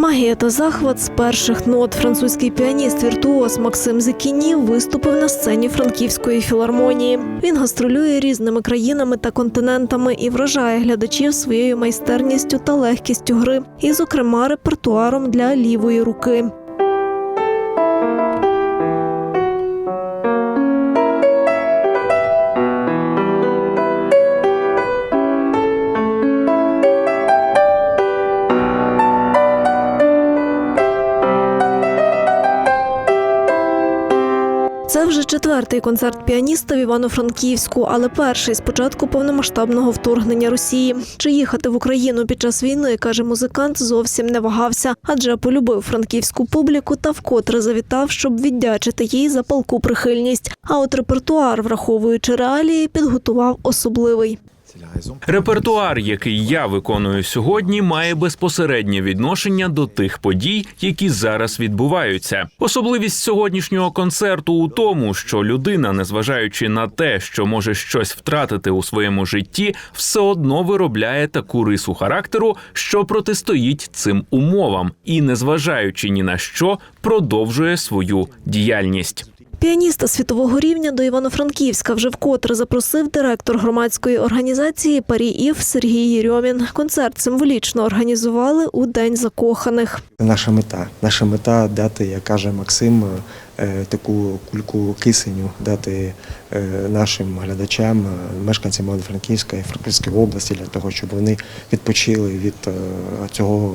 Магія та захват з перших нот. Французький піаніст віртуоз Максим Зекіні виступив на сцені франківської філармонії. Він гастролює різними країнами та континентами і вражає глядачів своєю майстерністю та легкістю гри, і, зокрема, репертуаром для лівої руки. Це вже четвертий концерт піаніста в Івано-Франківську, але перший з початку повномасштабного вторгнення Росії. Чи їхати в Україну під час війни, каже музикант, зовсім не вагався, адже полюбив франківську публіку та вкотре завітав, щоб віддячити їй за палку прихильність. А от репертуар, враховуючи реалії, підготував особливий. Репертуар, який я виконую сьогодні, має безпосереднє відношення до тих подій, які зараз відбуваються. Особливість сьогоднішнього концерту у тому, що людина, незважаючи на те, що може щось втратити у своєму житті, все одно виробляє таку рису характеру, що протистоїть цим умовам, і, незважаючи ні на що, продовжує свою діяльність. Піаніста світового рівня до Івано-Франківська вже вкотре запросив директор громадської організації Парі Ів Сергій Єрьомін. Концерт символічно організували у День закоханих. Наша мета. Наша мета дати, як каже Максим, таку кульку кисеню, дати е, нашим глядачам, е, мешканцям Івано-Франківська і Франківської області для того, щоб вони відпочили від е, цього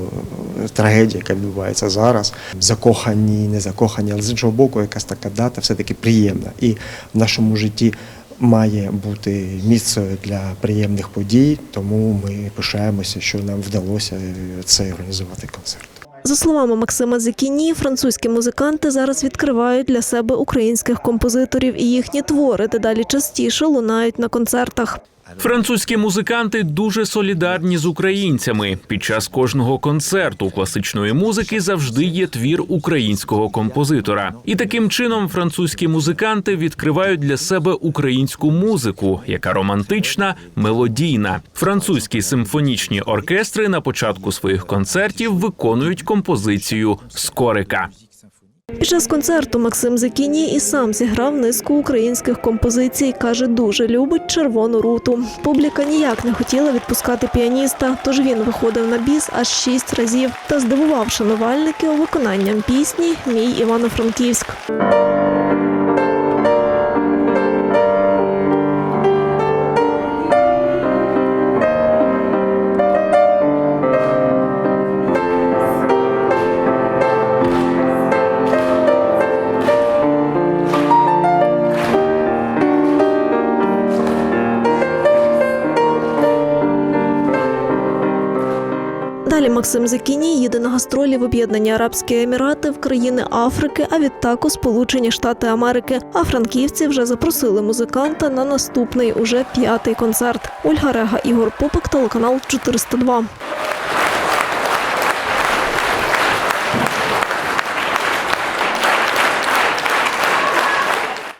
е, трагедії, яка відбувається зараз. Закохані, не закохані, але з іншого боку, якась така дата все-таки приємна. І в нашому житті. Має бути місце для приємних подій, тому ми пишаємося, що нам вдалося е, це організувати концерт. За словами Максима Зекіні, французькі музиканти зараз відкривають для себе українських композиторів, і їхні твори дедалі частіше лунають на концертах. Французькі музиканти дуже солідарні з українцями. Під час кожного концерту класичної музики завжди є твір українського композитора. І таким чином французькі музиканти відкривають для себе українську музику, яка романтична, мелодійна. Французькі симфонічні оркестри на початку своїх концертів виконують композицію Скорика. Під час концерту Максим Зекіні і сам зіграв низку українських композицій. каже, дуже любить червону руту. Публіка ніяк не хотіла відпускати піаніста, тож він виходив на біс аж шість разів та здивував шанувальників виконанням пісні Мій Івано-Франківськ. Далі Максим Зекіні їде на гастролі в Об'єднані Арабські Емірати в країни Африки, а відтак у Сполучені Штати Америки. А франківці вже запросили музиканта на наступний уже п'ятий концерт. Ольга Рега, Ігор Попик, телеканал 402.